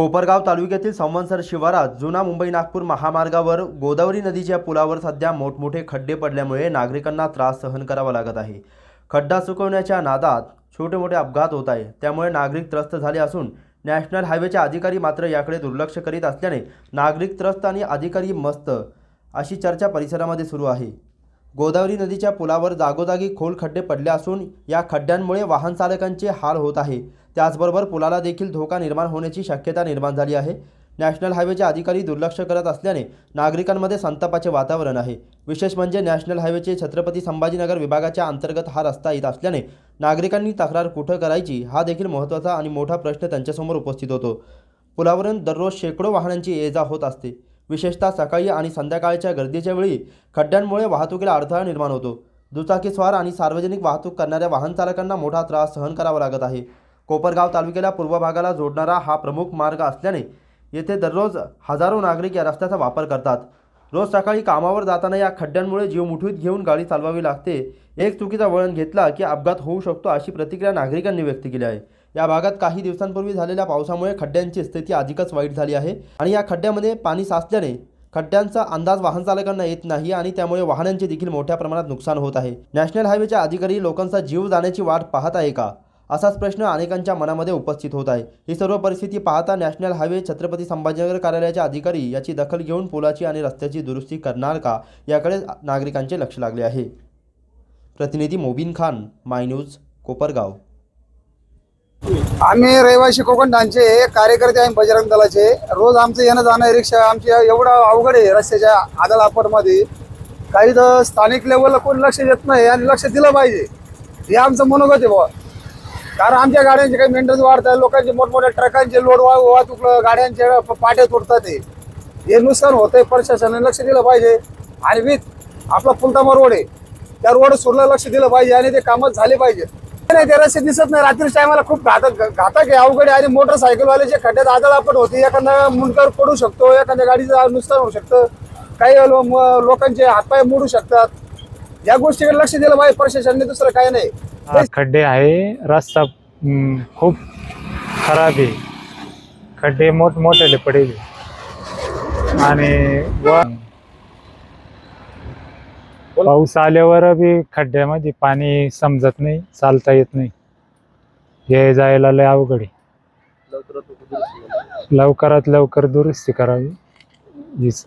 कोपरगाव तालुक्यातील संवत्सर शिवारात जुना मुंबई नागपूर महामार्गावर गोदावरी नदीच्या पुलावर सध्या मोठमोठे खड्डे पडल्यामुळे नागरिकांना त्रास सहन करावा लागत आहे. खड्डा चुकवण्याच्या नादात छोटे मोठे अपघात होत आहे. त्यामुळे नागरिक त्रस्त झाले असून नॅशनल हायवेचे अधिकारी मात्र याकडे दुर्लक्ष करीत असल्याने नागरिक त्रस्त आणि अधिकारी मस्त अशी चर्चा परिसरामध्ये सुरू आहे. गोदावरी नदीच्या पुलावर जागोजागी खोल खड्डे पडले असून या खड्ड्यांमुळे वाहनचालकांचे हाल होत आहे. त्याचबरोबर पुलाला देखील धोका निर्माण होण्याची शक्यता निर्माण झाली आहे. नॅशनल हायवेचे अधिकारी दुर्लक्ष करत असल्याने नागरिकांमध्ये संतापाचे वातावरण आहे. विशेष म्हणजे नॅशनल हायवेचे छत्रपती संभाजीनगर विभागाच्या अंतर्गत हा रस्ता येत असल्याने नागरिकांनी तक्रार कुठं करायची हा देखील महत्त्वाचा आणि मोठा प्रश्न त्यांच्यासमोर उपस्थित होतो. पुलावरून दररोज शेकडो वाहनांची ये जा होत असते. विशेषतः सकाळी आणि संध्याकाळच्या गर्दीच्या वेळी खड्ड्यांमुळे वाहतुकीला अडथळा निर्माण होतो. दुचाकीस्वार आणि सार्वजनिक वाहतूक करणाऱ्या वाहन चालकांना मोठा त्रास सहन करावा लागत आहे. कोपरगाव तालुक्याला पूर्व भागाला जोडणारा हा प्रमुख मार्ग असल्याने येथे दररोज हजारो नागरिक या रस्त्याचा वापर करतात. रोज सकाळी कामावर जाताना या खड्ड्यांमुळे जीव मुठीत घेऊन गाडी चालवावी लागते. एक चुकीचा वळण घेतला की अपघात होऊ शकतो अशी प्रतिक्रिया नागरिकांनी व्यक्त केली आहे. या भागात काही दिवसांपूर्वी झालेल्या पावसामुळे खड्ड्यांची स्थिती अधिकच वाईट झाली आहे आणि या खड्ड्यामध्ये पाणी साचल्याने खड्ड्यांचा अंदाज वाहन चालकांना येत नाही आणि त्यामुळे वाहनांचे देखील मोठ्या प्रमाणात नुकसान होत आहे. नॅशनल हायवेच्या अधिकारी लोकांचा जीव जाण्याची वाट पाहत आहे का? असाच प्रश्न अनेकांच्या मनामध्ये उपस्थित होत आहे. ही सर्व परिस्थिती पाहता नॅशनल हायवे छत्रपती संभाजीनगर कार्यालयाचे अधिकारी याची दखल घेऊन पुलाची आणि रस्त्याची दुरुस्ती करणार का याकडे नागरिकांचे लक्ष लागले आहे. प्रतिनिधी मोबिन खान माय न्यूज कोपरगाव. आम्ही रहिवासी कोकणांचे कार्यकर्ते आहे बजरंग दलाचे. रोज आमचं येणं जाणं रिक्षा आमच्या एवढा अवघड आहे रस्त्याच्या आदल आपटमध्ये. काही तर स्थानिक लेवलला कोणी लक्ष देत नाही आणि लक्ष दिलं पाहिजे. हे आमचं मनोगत आहे बुवा. कारण आमच्या गाड्यांचे काही मेंटेनन्स वाढतात लोकांचे मोठमोठ्या ट्रकांचे लोड वाहतूक गाड्यांचे पाट्या तुटतात हे. हे नुकसान होतंय प्रशासनाने लक्ष दिलं पाहिजे. आणि विथ आपला पुलतामा रोड आहे त्या रोड सुरला लक्ष दिलं पाहिजे आणि ते कामच झाले पाहिजे. नाही ते रस्ते दिसत नाही. रात्री टायमाला खूप घातक घातक आहे अवघड आहे. आणि मोटरसायकलवाल्याचे खड्ड्यात आदळ आपण होते एखादा मुंडकर पडू शकतो एखाद्या गाडीचं नुकसान होऊ शकतं. काही लो- लोकांचे हातपाय मोडू शकतात. या गोष्टीकडे लक्ष दिलं पाहिजे प्रशासनाने दुसरं काही नाही. खड्डे आहे. रस्ता खूप खराब आहे. खड्डे मोठमोठे पडेल. आणि पाऊस आल्यावर बी खड्ड्यामध्ये पाणी समजत नाही चालता येत नाही. हे जायला लय अवघड आहे. लवकरात लवकर दुरुस्ती करावी. हीच.